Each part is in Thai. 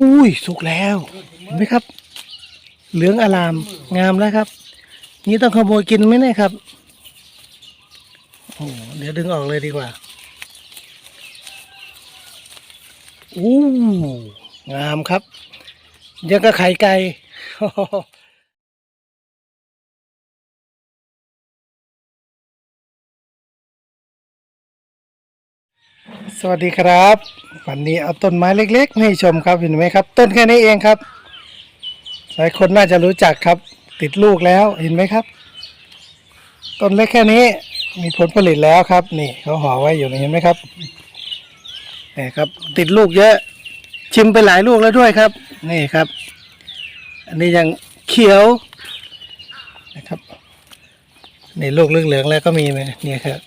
อุ้ยสุกแล้วเห็นไหมครับ เหลืองอลามงามแล้วครับ นี่ต้องขโมยกินไหมเนี่ยครับโอ้เดี๋ยวดึงออกเลยดีกว่าอู้งามครับยังก็ไข่ไก่ สวัสดีครับ วันนี้เอาต้นไม้เล็ก ๆ ให้ชมครับเห็นไหมครับ ต้นแค่นี้เองครับหลายคนน่าจะรู้จักครับ ติดลูกแล้วเห็นไหมครับ ต้นเล็กแค่นี้มีผลผลิตแล้วครับ นี่เขาห่อไว้อยู่เห็นไหมครับนี่ครับ ติดลูกเยอะ ชิมไปหลายลูกแล้วด้วยครับ นี่ครับ อันนี้ยังเขียวนะครับนี่ลูกเหลืองๆแล้วก็มีไหมนี่ครับ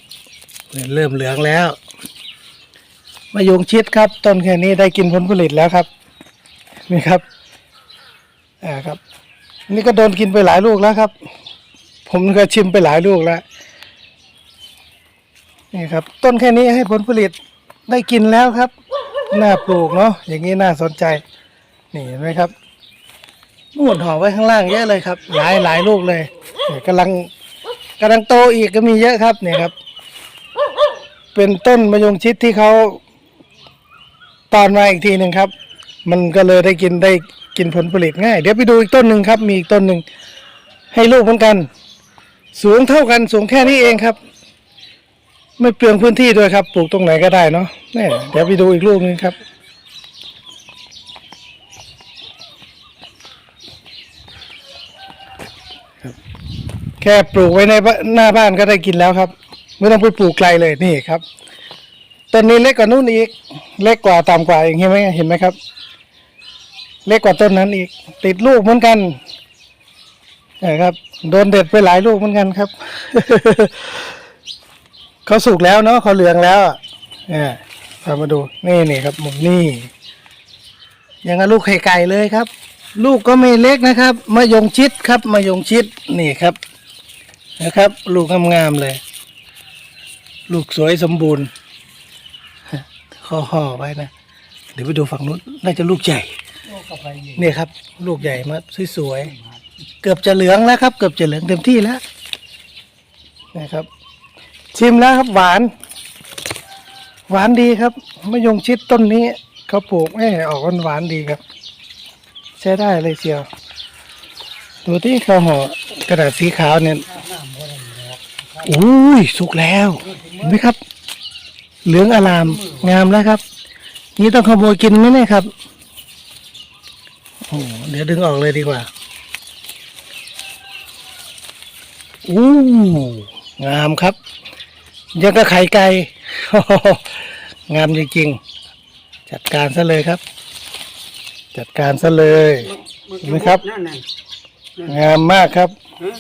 เริ่มเหลืองแล้ว มายงชิดครับต้นแค่นี้ได้กินผลผลิตแล้วครับ นี่ครับอ่าครับ นี่ก็โดนกินไปหลายลูกแล้วครับ ผมก็ชิมไปหลายลูกแล้วนี่ครับ ต้นแค่นี้ให้ผลผลิตได้กินแล้วครับน่าปลูกเนาะอย่างนี้น่าสนใจ นี่เห็นไหมครับนู่นห่อไว้ข้างล่างเยอะเลยครับ หลายหลายลูกเลยนี่กำลังกำลังโตอีกก็มีเยอะครับเนี่ยครับ เป็นต้นมะยงชิดที่เขา ตอนมาอีกทีหนึ่งครับ มันก็เลยได้กินได้กินผลผลิตง่าย เดี๋ยวไปดูอีกต้นหนึ่งครับ มีอีกต้นหนึ่งให้ลูกเหมือนกัน สูงเท่ากันสูงแค่นี้เองครับ ไม่เปลืองพื้นที่ด้วยครับ ปลูกตรงไหนก็ได้เนาะนี่เดี๋ยวไปดูอีกลูกหนึ่งครับแค่ปลูกไว้ในหน้าบ้านก็ได้กินแล้วครับ ไม่ต้องไปปลูกไกลเลยนี่ครับ ต้นนี้เล็กกว่านู้นอีก เล็กกว่าต่ำกว่าเองเห็นไหมเห็นไหมครับ เล็กกว่าต้นนั้นอีก ติดลูกเหมือนกันนะครับ โดนเด็ดไปหลายลูกเหมือนกันครับเขาสุกแล้วเนาะเขาเหลืองแล้วเนี่ยพามาดูนี่นี่ครับมุมนี่ยังลูกไข่ไก่เลยครับ ลูกก็ไม่เล็กนะครับมะยงชิดครับมะยงชิดนี่ครับนะครับ ลูกงามๆเลย ลูกสวยสมบูรณ์ ห่อห่อไว้นะเดี๋ยวไปดูฝั่งนู้นน่าจะลูกใหญ่เนี่ยครับ ลูกใหญ่มากสวยๆเกือบจะเหลืองแล้วครับ เกือบจะเหลืองเต็มที่แล้วนะครับ ชิมแล้วครับหวาน หวานดีครับมะยงชิดต้นนี้เขาปลูกแม่ออกหวานหวานๆดีครับ ใช้ได้เลยเชียวดูที่เขาห่อกระดาษสีขาวเนี่ยอุ้ยสุกแล้วเห็นไหมครับ เหลืองอลามงามแล้วครับ นี่ต้องขโมยกินไหมเนี่ยครับโอ้เดี๋ยวดึงออกเลยดีกว่าอู้งามครับ ยังก็ไข่ไก่งามจริงๆจัดการซะเลยครับ จัดการซะเลยเห็นไหมครับนั่นน่ะงามมากครับฮะ